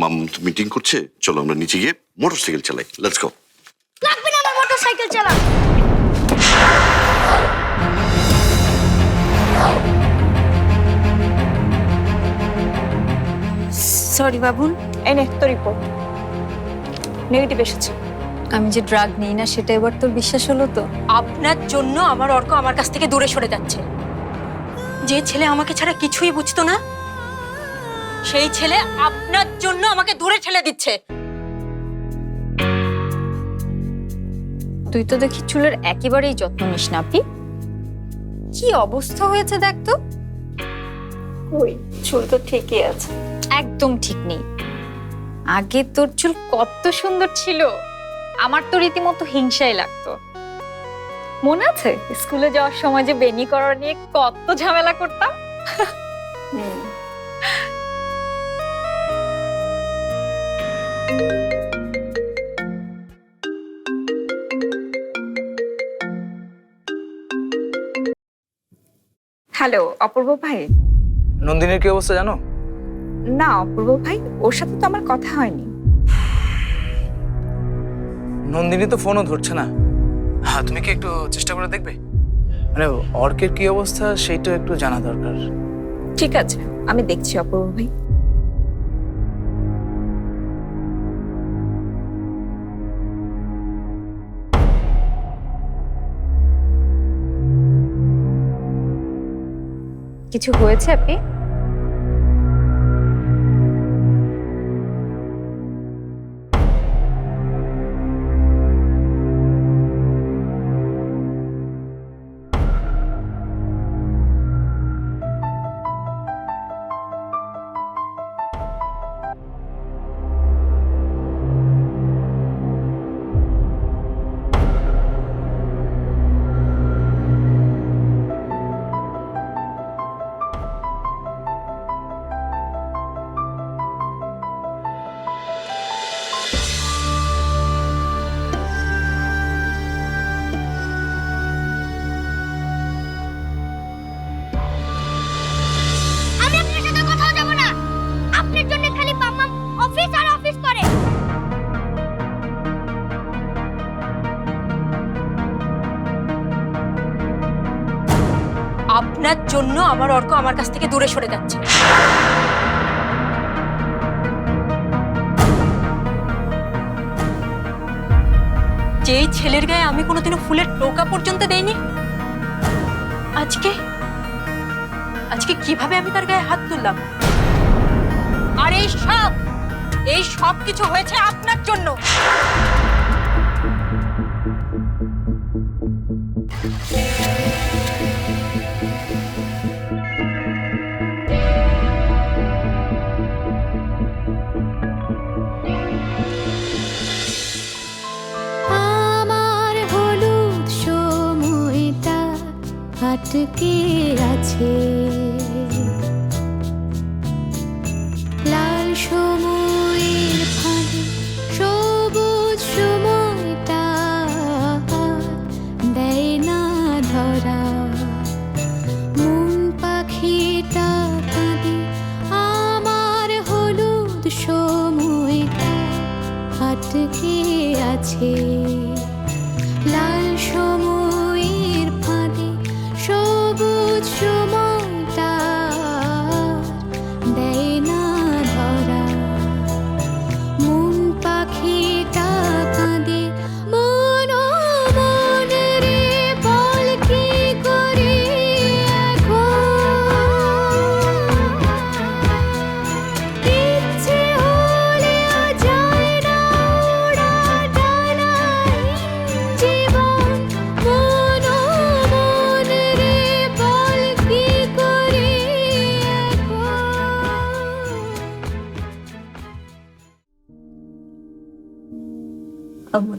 মাম তো মিটিং করছে? চলো আমরা নিচে গিয়ে মোটরসাইকেল চালাই। লেটস গো লাগবে না আমার মোটর সাইকেল চালা সরি বাবুন এনে তোর রিপোর্ট নেগেটিভ এসেছে। আমি যে ড্রাগ নিই না সেটা এবার তোর বিশ্বাস হলো তো? আপনার জন্য আমার অর্ক আমার কাছ থেকে দূরে সরে যাচ্ছে। যে ছেলে আমাকে ছাড়া কিছুই বুঝতো না সেই ছেলে আপনার জন্য আমাকে দূরে ঠেলে দিচ্ছে। তুই তো দেখি চুলের একেবারেই যত্ন নিস না আপনি কি অবস্থা হয়েছে দেখ তো? ওই চুল তো ঠিকই আছে। একদম ঠিক নেই। আগে তোর চুল কত সুন্দর ছিল। আমার তো রীতিমতো হিংসাই লাগতো। মনে আছে? স্কুলে যাওয়ার সময় যে বেনি করার নিয়ে কত ঝামেলা করতাম? হ্যালো অপূর্ব ভাই। নন্দিনীর কি অবস্থা জানো? না অপূর্ব ভাই ওর সাথে তো আমার কথা হয়নি। নন্দিনী তো ফোনও ধরছে না। হ্যাঁ তুমি কি একটু চেষ্টা করে দেখবে? মানে অর্কের কি অবস্থা সেইটা একটু জানা দরকার। ঠিক আছে আমি দেখছি অপূর্ব ভাই। কিছু হয়েছে আপনি? আমার অর্ক আমার কাছ থেকে দূরে সরে যাচ্ছে। যেই ছেলের গায়ে আমি কোনোদিনও ফুলের টোকা পর্যন্ত দেইনি। আজকে? আজকে কীভাবে আমি তার গায়ে হাত তুললাম? আর এই সব এই সব কিছু হয়েছে আপনার জন্য। আটকে আছে।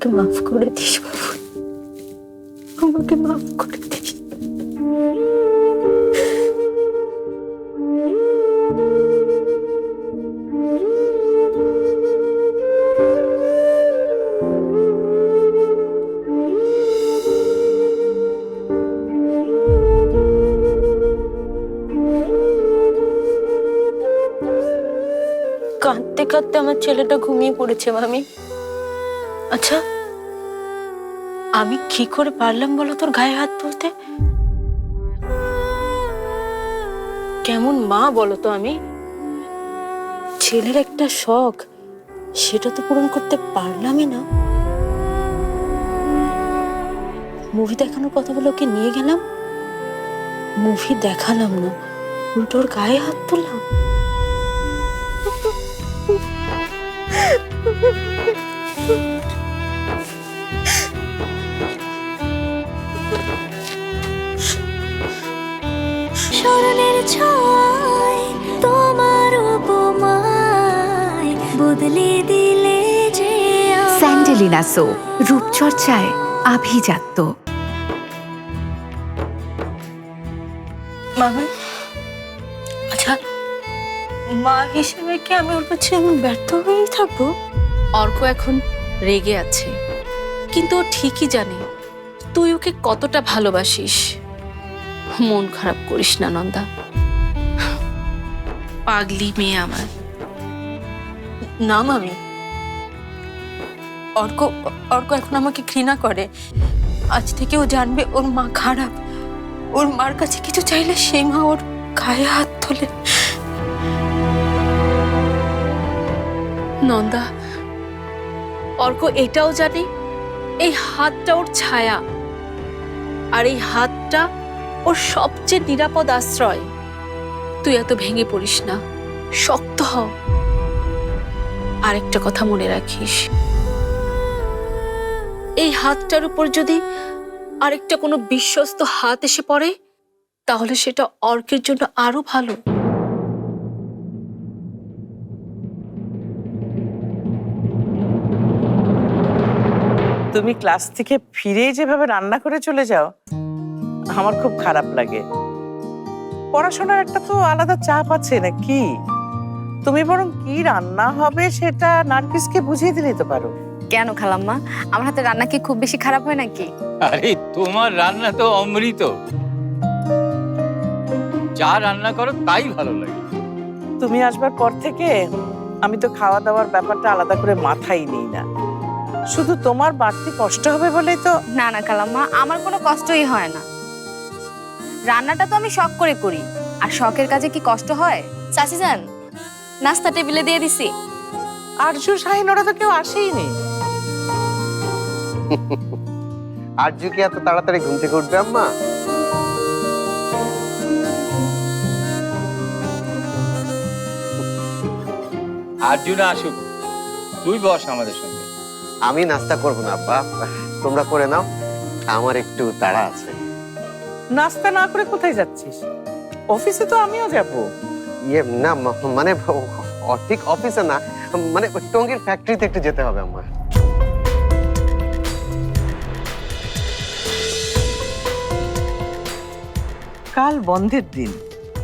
আমাকে মাফ করে দিস বাবু। আমাকে মাফ করে কাঁদতে কাঁদতে আমার ছেলেটা ঘুমিয়ে পড়েছে, মামি। আচ্ছা আমি কি করে পারলাম বলো তোর গায়ে হাত তুলতে? কেমন মা বলো তো আমি? ছেলের একটা শখ, সেটা তো পূরণ করতে পারলামই না। মুভি দেখানোর কথা বলে ওকে নিয়ে গেলাম। মুভি দেখালাম না, উল্টো ওর গায়ে হাত তুললাম। আমায়। সো রূপচর্চায় আভিজাত্য। মামা আচ্ছা মা হিসেবে কি আমি ওর কাছে আমি ব্যর্থ হয়েই থাকব? অর্ক এখন রেগে আছে কিন্তু ও ঠিকই জানে তুই ওকে কতটা ভালোবাসিস। মন খারাপ করিস না নন্দা। পাগলি মেয়ে আমার। না মামি অর্ক অর্ক এখন আমাকে ঘৃণা করে। আজ থেকে ও জানবে ওর মা খারাপ। ওর মার কাছে কিছু চাইলে সেই মা ওর গায়ে হাত তোলে। নন্দা, অর্ক এটাও জানে, এই হাতটা ওর ছায়া। আর এই হাতটা ওর সবচেয়ে নিরাপদ আশ্রয়। তুই এত ভেঙে পড়িস না, শক্ত হ। আরেকটা কথা মনে রাখিস। এই হাতটার উপর যদি আরেকটা কোনো বিশ্বস্ত হাত এসে পড়ে, তাহলে সেটা অর্কের জন্য আরও ভালো। তুমি ক্লাস থেকে ফিরে যেভাবে রান্না করে চলে যাও, আমার খুব খারাপ লাগে। পড়াশোনার একটা তো আলাদা চাপ আছে নাকি? তুমি বরং কি রান্না হবে সেটা নার্গিসকে বুঝিয়ে দিলেই তো পারো। কেন খালাম্মা? আমার হাতে রান্না কি খুব বেশি খারাপ হয় নাকি? আরে তোমার রান্না তো অমৃত। যা রান্না করো তাই ভালো লাগে। তুমি আসবার পর থেকে আমি তো খাওয়া দাওয়ার ব্যাপারটা আলাদা করে মাথায় নিই না। শুধু তোমার বাড়তি কষ্ট হবে বলেই তো না না খালাম্মা আমার কোনো কষ্টই হয় না। রান্নাটা তো আমি শখ করে করি। আর শখের কাজে কি কষ্ট হয়? চাচি যান নাস্তা টেবিলে দিয়ে দিছি। আরজু শাহিন ওরা তো কেউ আসেই আরজু কি এত তাড়াতাড়ি ঘুম থেকে উঠবে আম্মা? আর্জুন আসুক তুই বস আমাদের সঙ্গে। আমি নাস্তা করব না আব্বা। তোমরা করে নাও আমার একটু তাড়া আছে। নাস্তা না করে কোথায় যাচ্ছিস? অফিসে তো আমিও যাব। ইয়ে না মানে ঠিক অফিসে না মানে টঙ্গির ফ্যাক্টরিতে একটু যেতে হবে আমার কাল বন্ধের দিন।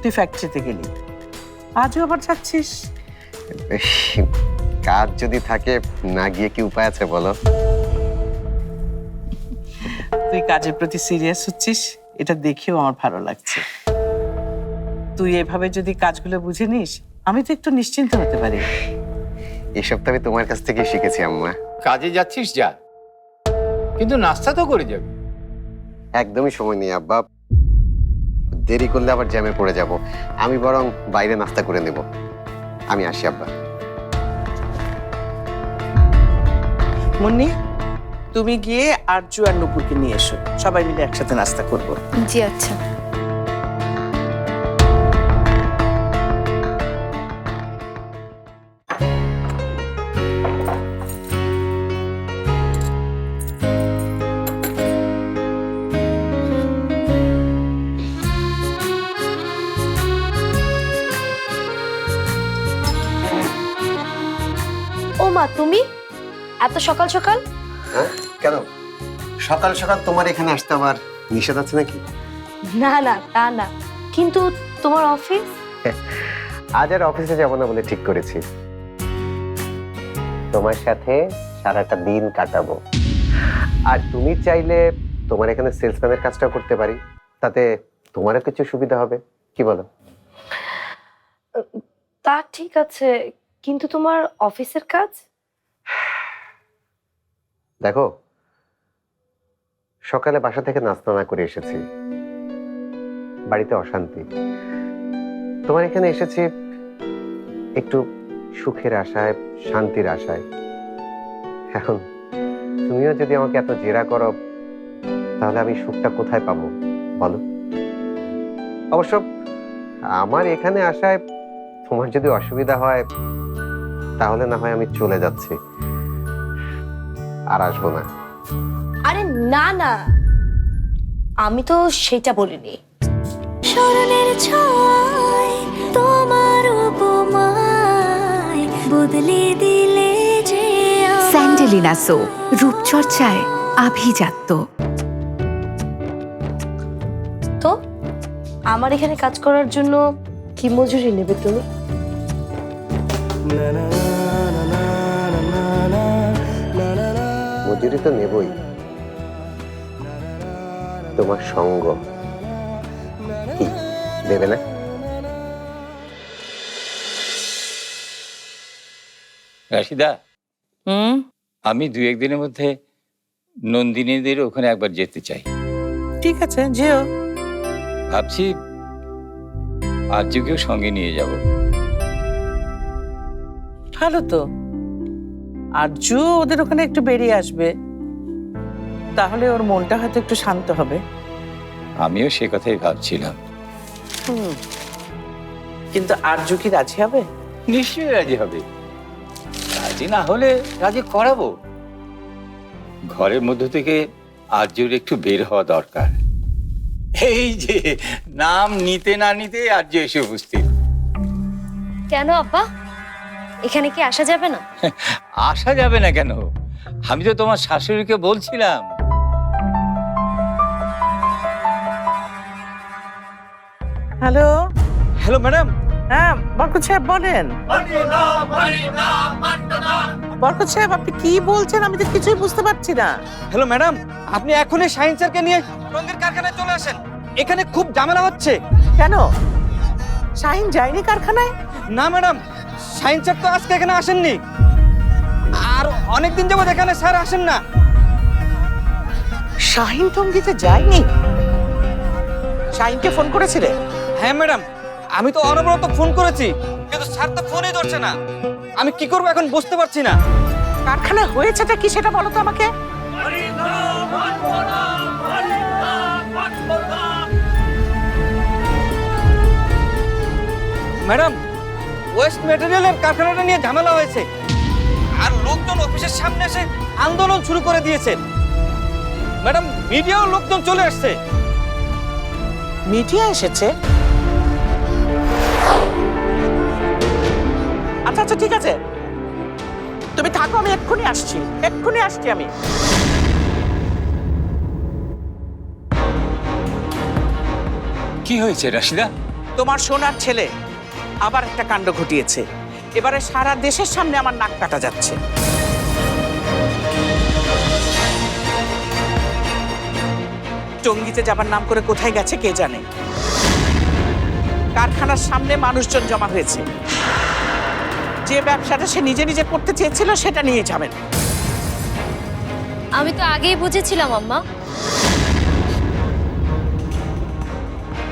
তুই ফ্যাক্টরিতে গেলি। আজও আবার যাচ্ছিস? কাজ যদি থাকে না গিয়ে কি উপায় আছে বলো? তুই কাজের প্রতি সিরিয়াস হচ্ছিস এটা দেখেও আমার ভালো লাগছে। তুই এভাবে যদি কাজগুলো বুঝে নিস আমি তো একটু নিশ্চিন্ত হতে পারি। এসব তো আমি তোমার কাছ থেকে শিখেছি আম্মা। কাজে যাচ্ছিস যা। কিন্তু নাস্তা তো করে যাবি। একদমই সময় নেই আব্বা। দেরি করলে আবার জ্যামে পড়ে যাব। আমি বরং বাইরে নাস্তা করে নেব। আমি আসি আব্বা। মুন্নি তুমি গিয়ে আরজু আর নুপুরকে নিয়ে এসো। সবাই মিলে একসাথে নাস্তা করব। জি আচ্ছা। ও মা তুমি? এত সকাল সকাল? হ্যাঁ? কেন? সকাল সকাল তোমার এখানে আসতে আবার নিষেধ আছে নাকি? না না তা না। কিন্তু তোমার অফিস আজ আর অফিসে যাব না বলে ঠিক করেছি। তোমার সাথে সারাটা দিন কাটাবো। আর তুমি চাইলে তোমার এখানে সেলসম্যানের কাজটা করতে পারি। তাতে তোমারও কিছু সুবিধা হবে। কি বলো? তা ঠিক আছে। কিন্তু তোমার অফিসের কাজ? দেখো, সকালে বাসা থেকে নাস্তা না করে এসেছি। বাড়িতে অশান্তি। তোমার এখানে এসেছি একটু সুখের আশায়, শান্তির আশায়। এখন তুমিও যদি আমাকে এত জেরা করো, তাহলে আমি সুখটা কোথায় পাবো? বলো। অবশ্য আমার এখানে আসায় তোমার যদি অসুবিধা হয়, তাহলে না হয় আমি চলে যাচ্ছি। আর আসব না। আরে না না। আমি তো সেটা বলিনি। স্মরণের ছয় তোমার উপমায় বদলে দিলে যে। স্যান্ডেলিনা সো রূপচর্চায় আভিজাত্য। তো আমার এখানে কাজ করার জন্য কি মজুরি নেবে তুমি? মজুরি তো নেবই। তোমার সঙ্গ কি দেবে না? রাশিদা হুম? আমি দু একদিনের মধ্যে নন্দিনীদের ওখানে একবার যেতে চাই। ঠিক আছে যেও। ভাবছি আর্যকেও সঙ্গে নিয়ে যাব। ভালো তো। আর জু ওদের ওখানে একটু বেরিয়ে আসবে। তাহলে ওর মনটা হয়তো একটু শান্ত হবে। আমিও সে কথাই ভাবছিলাম। হুম। কিন্তু আরজু কি রাজি হবে? নিশ্চয়ই রাজি হবে। রাজি না হলে রাজি করাবো। ঘরের মধ্য থেকে আর্যর একটু বের হওয়া দরকার। এই যে নাম নিতে না নিতে আর্য এসে উপস্থিত। কেন আব্বা? এখানে কি আসা যাবে না? আসা যাবে না কেন? আমি তো তোমার শাশুড়িকে বলছিলাম। হ্যালো? Hello madam. হ্যাঁ বরকত সাহেব বলেন। বরকত সাহেব আপনি কি বলছেন? আমি তো কিছুই বুঝতে পারছি না। হ্যালো ম্যাডাম আপনি এখনই শাহিন স্যারকে নিয়ে রঙের কারখানায় চলে আসেন। এখানে খুব ঝামেলা হচ্ছে। কেন? শাহিন যায়নি কারখানায়? না ম্যাডাম শাহিন স্যার তো আজকে এখানে আসেননি। আর অনেক অনেকদিন যাবত এখানে স্যার আসেন না। শাহিন টঙ্গিতে যায়নি। শাহিনকে ফোন করেছিলে? হ্যাঁ ম্যাডাম। আমি তো অনবরত ফোন করেছি কিন্তু স্যার তো ফোনই ধরছে না। আমি কি করব এখন বুঝতে পারছি না। কারখানায় হয়েছেটা কি সেটা বলো তো আমাকে। ম্যাডাম ওয়েস্ট ম্যাটেরিয়ালের কারখানাটা নিয়ে ঝামেলা হয়েছে। আর লোকজন অফিসের সামনে এসে আন্দোলন শুরু করে দিয়েছে। ম্যাডাম মিডিয়াও লোকজন চলে আসছে। মিডিয়া এসেছে? আচ্ছা আচ্ছা ঠিক আছে। তুমি থাকো আমি এক্ষুনি আসছি। এক্ষুনি আসছি আমি। কি হয়েছে রাশিদা? তোমার সোনার ছেলে। আবার একটা কাণ্ড ঘটিয়েছে। এবারে সারা দেশের সামনে আমার নাক কাটা যাচ্ছে। টঙ্গিতে যাবার নাম করে কোথায় গেছে কে জানে? কারখানার সামনে মানুষজন জমা হয়েছে। যে ব্যবসাটা সে নিজে নিজে করতে চেয়েছিল, সেটা নিয়ে যাবেন। আমি তো আগেই বুঝেছিলাম, আম্মা।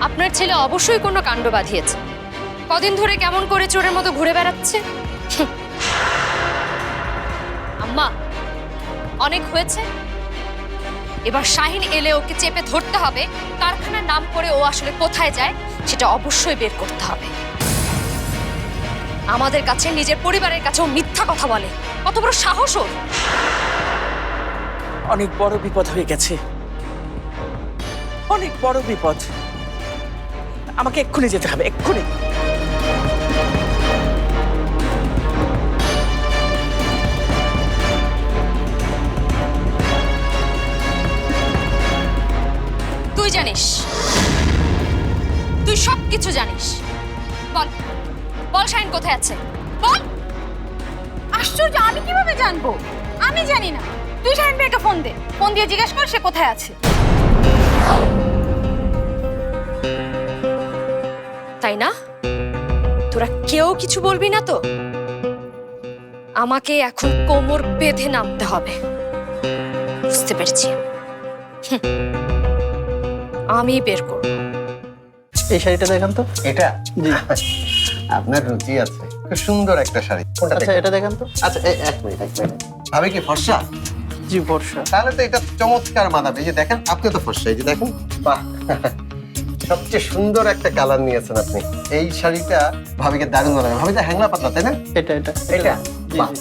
আপনার ছেলে অবশ্যই কোনো কাণ্ড বাঁধিয়েছে। কদিন ধরে কেমন করে চোরের মতো ঘুরে বেড়াচ্ছে। আম্মা, অনেক হয়েছে। এবার শাহিন এলে ওকে চেপে ধরতে হবে, কারখানার নাম করে ও আসলে কোথায় যায় সেটা অবশ্যই বের করতে হবে। আমাদের কাছে, নিজের পরিবারের কাছেও মিথ্যা কথা বলে। কত বড় সাহস ওর। অনেক বড় বিপদ হয়ে গেছে। অনেক বড় বিপদ। আমাকে এক্ষুনি যেতে হবে, এক্ষুনি। তুই জানিস। তুই সব কিছু জানিস। বল বল শাইন কোথায় আছে? বল। আশ্চর্য, আমি কীভাবে জানব? আমি জানি না। তুই শাহিন ভাইকে ফোন দে। ফোন দিয়ে জিজ্ঞেস কর সে কোথায় আছে। তাই না? তোরা কেউ কিছু বলবি না তো? আমাকে এখন কোমর বেঁধে নামতে হবে। বুঝতে পেরেছি? আমি বের করব। এই শাড়িটা দেখান তো। এটা? জি। আপনার রুচি আছে। খুব সুন্দর একটা শাড়ি। আচ্ছা এটা দেখান তো। আচ্ছা এক মিনিট এক মিনিট। ভাবে কি ফর্সা? জি বর্ষা তাহলে তো এটা চমৎকার মানাবে যে দেখেন আপনি তো ফর্সা। এই যে দেখেন বাহ। সবচেয়ে সুন্দর একটা কালার নিয়েছেন আপনি। এই শাড়িটা ভাবিকে দারুণ হ্যাংলা পাতলা তাই না? এটা এটা। এটা বাহ।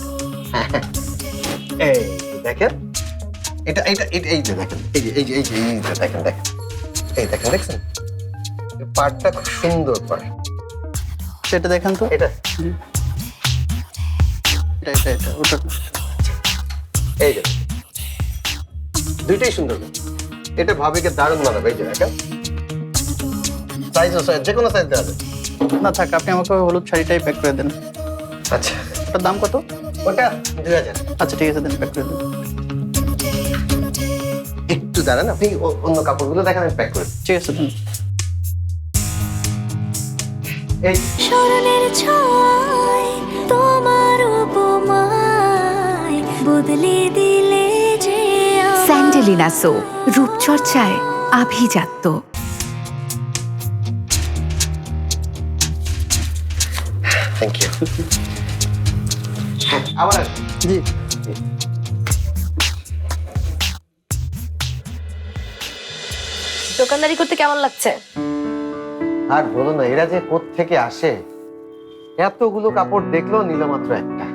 এই দেখেন এটা এটা এটা- এই যে দেখেন এই যে এই যে এই যে এই যে দেখেন দেখেন। এই দেখেন দেখছেন? পাটটা খুব সুন্দর পাট সেটা দেখান তো। এটা। এটা এটা এটা ওটা। এই যে। দুইটাই সুন্দর। এটা ভাবিকে দারুণ মানাবে এই যে দেখেন। সাইজ সাইজ যে কোনো সাইজ দেওয়া যায়। না থাক আপনি আমাকে হলুদ শাড়িটাই প্যাক করে দেন। আচ্ছা। ওটার দাম কত? ওটা দুই হাজার। আচ্ছা ঠিক আছে দেন প্যাক করে দেন। একটু দাঁড়ান আপনি অন্য কাপড়গুলো দেখেন আমি প্যাক করে ঠিক আছে দেন। এই। স্মরণের ছয় তোমার উপমায় বদলে দিলে যে স্যান্ডেলিনা সো রূপচর্চায় আভিজাত্য। আবার জি। দোকানদারি করতে কেমন লাগছে? আর বলো না এরা যে থেকে আসে? এতগুলো কাপড় দেখলেও নিল মাত্র একটা।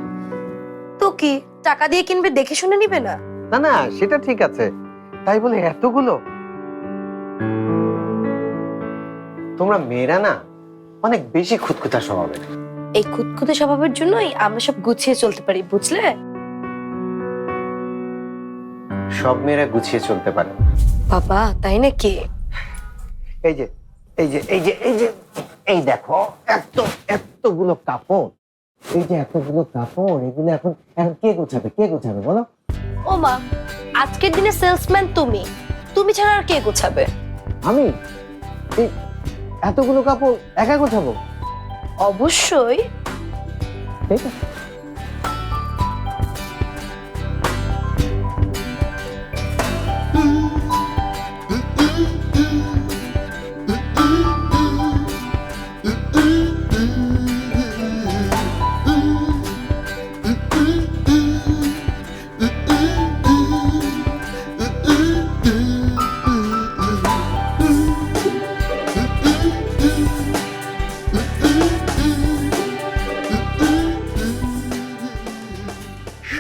তো কি টাকা দিয়ে কিনবে দেখে শুনে নিবে না? না না সেটা ঠিক আছে। তাই বলে এতগুলো? তোমরা মেয়েরা না অনেক বেশি খুঁতখুঁতা স্বভাবের। এই খুঁতখুঁতে স্বভাবের জন্যই আমরা সব গুছিয়ে চলতে পারি বুঝলে? সব মেয়েরা গুছিয়ে চলতে পারে। বাবা তাই নাকি? এই যে এই যে এই যে এই যে এই দেখো এত এতগুলো কাপড়। এই যে এতগুলো কাপড় এগুলো এখন এখন কে গোছাবে কে গোছাবে বলো? ও মা আজকের দিনে সেলসম্যান তুমি। তুমি ছাড়া আর কে গোছাবে? আমি? এই এতগুলো কাপড় একা গোছাবো? অবশ্যই।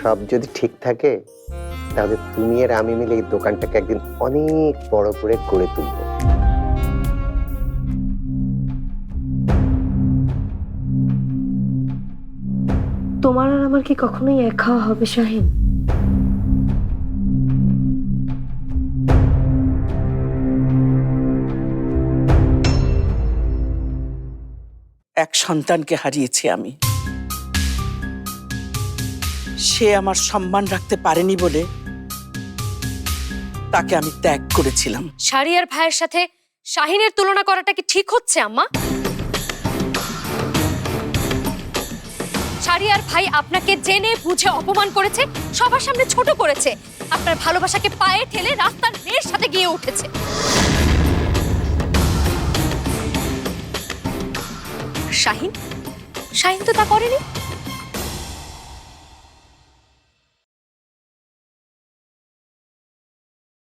সব যদি ঠিক থাকে তাহলে তুমি আর আমি মিলে এই দোকানটাকে একদিন অনেক বড় করে গড়ে তুলবো। তোমার আর আমার কি কখনোই এক খাওয়া হবে শাহিন? এক সন্তানকে হারিয়েছি আমি। সে আমার সম্মান রাখতে পারেনি বলে তাকে আমি ত্যাগ করেছিলাম। শারিয়ার ভাইয়ের সাথে শাহিনের তুলনা করাটা কি ঠিক হচ্ছে, আম্মা? শারিয়ার ভাই আপনাকে জেনে, বুঝে অপমান করেছে, সবার সামনে ছোট করেছে। আপনার ভালোবাসাকে পায়ে ঠেলে রাস্তার মেয়ের সাথে গিয়ে উঠেছে। শাহিন? শাহিন তো তা করেনি?